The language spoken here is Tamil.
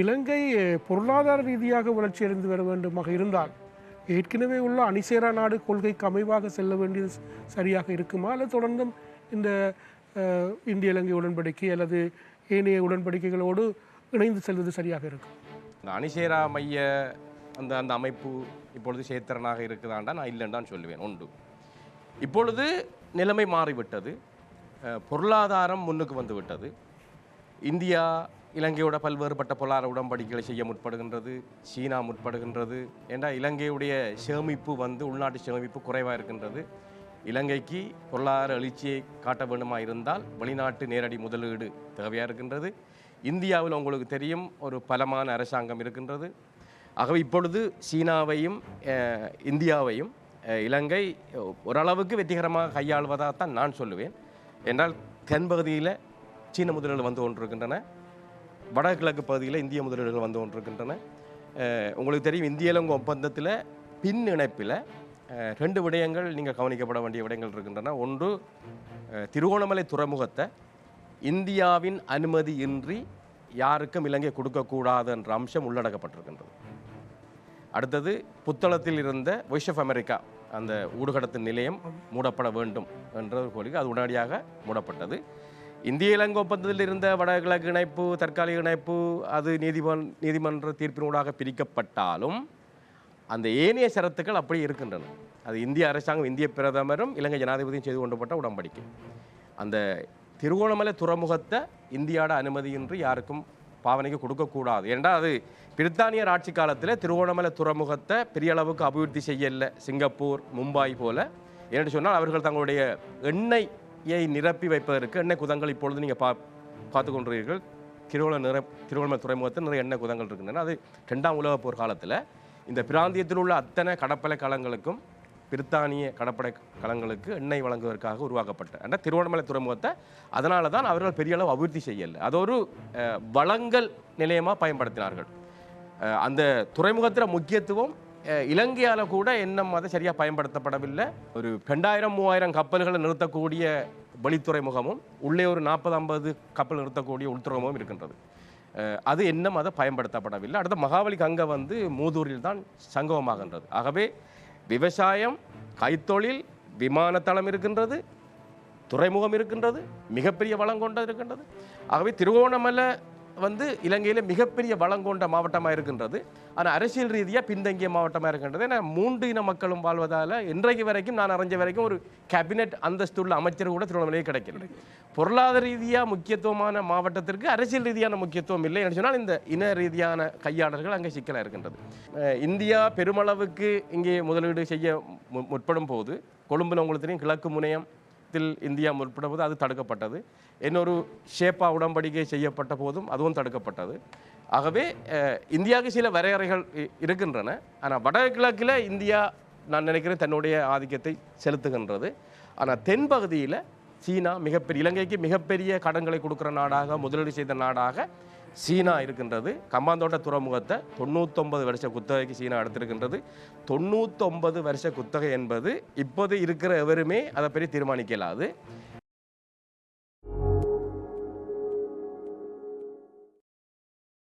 இலங்கை பொருளாதார ரீதியாக வளர்ச்சி அடைந்து வர வேண்டுமாக இருந்தால் ஏற்கனவே உள்ள அணிசேரா நாடு கொள்கைக்கு அமைவாக செல்ல வேண்டியது சரியாக இருக்குமா? அல்லது தொடர்ந்தும் இந்த இந்திய இலங்கை உடன்படிக்கை அல்லது ஏனைய உடன்படிக்கைகளோடு இணைந்து செல்வது சரியாக இருக்கும் இந்த அணிசேரா மைய அந்த அந்த அமைப்பு இப்பொழுது சேத்திரனாக இருக்குதாண்டா நான் இல்லைன்னு தான் சொல்லுவேன் உண்டு. இப்பொழுது நிலைமை மாறிவிட்டது. பொருளாதாரம் முன்னுக்கு வந்துவிட்டது இந்தியா இலங்கையோட பல்வேறுபட்ட பொருளாதார உடன்படிக்கைகளை செய்ய முற்படுகின்றது சீனா முற்படுகின்றது. ஏன்னா இலங்கையுடைய சேமிப்பு வந்து உள்நாட்டு சேமிப்பு குறைவாக இருக்கின்றது. இலங்கைக்கு பொருளாதார எழுச்சியை காட்ட வேண்டுமா இருந்தால் வெளிநாட்டு நேரடி முதலீடு தேவையாக இருக்கின்றது. இந்தியாவில் உங்களுக்கு தெரியும் ஒரு பலமான அரசாங்கம் இருக்கின்றது. ஆகவே இப்பொழுது சீனாவையும் இந்தியாவையும் இலங்கை ஓரளவுக்கு வெற்றிகரமாக கையாள்வதாக தான் நான் சொல்லுவேன். என்றால் தென்பகுதியில் சீன முதலீடு வந்து கொண்டிருக்கின்றன. வடகிழக்கு பகுதியில் இந்திய முதலீடுகள் வந்து கொண்டிருக்கின்றன. உங்களுக்கு தெரியும் இந்திய இலங்கை ஒப்பந்தத்தில் பின் இணைப்பில் ரெண்டு விடயங்கள் நீங்கள் கவனிக்கப்பட வேண்டிய விடயங்கள் இருக்கின்றன. ஒன்று திருகோணமலை துறைமுகத்தை இந்தியாவின் அனுமதி இன்றி யாருக்கும் இலங்கை கொடுக்கக்கூடாது என்ற அம்சம் உள்ளடக்கப்பட்டிருக்கின்றது. அடுத்தது புத்தளத்தில் இருந்த வாய்ஸ் ஆஃப் அமெரிக்கா அந்த ஊடுகடத்தின் நிலையம் மூடப்பட வேண்டும் என்ற கோரிக்கை அது உடனடியாக மூடப்பட்டது. இந்திய இலங்கை ஒப்பந்தத்தில் இருந்த வடகிழக்கு இணைப்பு தற்காலிக இணைப்பு அது நீதிமன் நீதிமன்ற தீர்ப்பினூடாக பிரிக்கப்பட்டாலும் அந்த ஏனைய சரத்துக்கள் அப்படி இருக்கின்றன. அது இந்திய அரசாங்கம் இந்திய பிரதமரும் இலங்கை ஜனாதிபதியும் செய்து கொண்டப்பட்ட உடன்படிக்கை. அந்த திருகோணமலை துறைமுகத்தை இந்தியாவோட அனுமதியின்றி யாருக்கும் பாவனைக்கு கொடுக்கக்கூடாது. ஏன்டா அது பிரித்தானியர் ஆட்சி காலத்தில் திருகோணமலை துறைமுகத்தை பெரிய அளவுக்கு அபிவிருத்தி செய்யல. சிங்கப்பூர் மும்பாய் போல. என்று சொன்னால் அவர்கள் தங்களுடைய எண்ணெய் நிரப்பி வைப்பதற்கு எண்ணெய் குதங்கள் இப்பொழுது நீங்கள் பா பார்த்து கொண்டிருக்கிறீர்கள் திருவண்ண நிற திருவண்ணாமலை துறைமுகத்தில் நிறைய எண்ணெய் குதங்கள் இருக்கின்றன. அது ரெண்டாம் உலகப் போர் காலத்தில் இந்த பிராந்தியத்தில் உள்ள அத்தனை கடற்படை களங்களுக்கும் பிரித்தானிய கடற்படை களங்களுக்கு எண்ணெய் வழங்குவதற்காக உருவாக்கப்பட்ட ஆனால் திருவண்ணாமலை துறைமுகத்தை அதனால தான் அவர்கள் பெரிய அளவு அபிவிருத்தி செய்யலை. அது ஒரு வளங்கள் நிலையமாக பயன்படுத்தினார்கள். அந்த துறைமுகத்தில் முக்கியத்துவம் இலங்கையால் கூட என்ன அதை சரியாக பயன்படுத்தப்படவில்லை. ஒரு ரெண்டாயிரம் மூவாயிரம் கப்பல்களை நிறுத்தக்கூடிய வெளித்துறைமுகமும் உள்ளே ஒரு நாற்பது ஐம்பது கப்பல் நிறுத்தக்கூடிய உள்துறைமுகமும் இருக்கின்றது. அது என்னும் அதை பயன்படுத்தப்படவில்லை. அடுத்த மகாவலி கங்கை வந்து மூதூரில் தான் சங்கமமாகின்றது. ஆகவே விவசாயம் கைத்தொழில் விமானத்தளம் இருக்கின்றது துறைமுகம் இருக்கின்றது மிகப்பெரிய வளம் கொண்டது இருக்கின்றது. ஆகவே திருவோணமலை வந்து இலங்கையில் மிகப்பெரிய வளம் கொண்ட மாவட்டமாக இருக்கின்றது. ஆனால் அரசியல் ரீதியாக பின்தங்கிய மாவட்டமாக இருக்கின்றது. ஏன்னா மூன்று இன மக்களும் வாழ்வதால் இன்றைக்கு வரைக்கும் நான் அறிஞ்ச வரைக்கும் ஒரு கேபினெட் அந்தஸ்துள்ள அமைச்சர் கூட திருவண்ணாமலையே கிடைக்கல. பொருளாதார ரீதியாக முக்கியத்துவமான மாவட்டத்திற்கு அரசியல் ரீதியான முக்கியத்துவம் இல்லை என்று சொன்னால் இந்த இன ரீதியான கையாளர்கள் அங்கே சிக்கலாக இருக்கின்றது. இந்தியா பெருமளவுக்கு இங்கே முதலீடு செய்ய முற்படும் போது கொழும்புல உங்களுக்கு தெரியும் கிழக்கு முனையம் நேரத்தில் இந்தியா முற்பட்ட போது அது தடுக்கப்பட்டது. இன்னொரு ஷேப்பா உடன்படிக்கை செய்யப்பட்ட போதும் அதுவும் தடுக்கப்பட்டது. ஆகவே இந்தியாவுக்கு சில வரையறைகள் இ- இருக்கின்றன. ஆனால் வடகிழக்கில் இந்தியா நான் நினைக்கிறேன் தன்னுடைய ஆதிக்கத்தை செலுத்துகின்றது. ஆனால் தென்பகுதியில் சீனா மிகப்பெரிய இலங்கைக்கு மிகப்பெரிய கடன்களை கொடுக்குற நாடாக முதலீடு செய்த நாடாக சீனா இருக்கின்றது. கம்பாந்தோட்ட துறைமுகத்தை தொண்ணூத்தொன்பது வருஷ குத்தகைக்கு சீனா எடுத்திருக்கின்றது. தொண்ணூத்தொன்பது வருஷ குத்தகை என்பது இப்போது இருக்கிற எவருமே அதை பற்றி தீர்மானிக்கலாது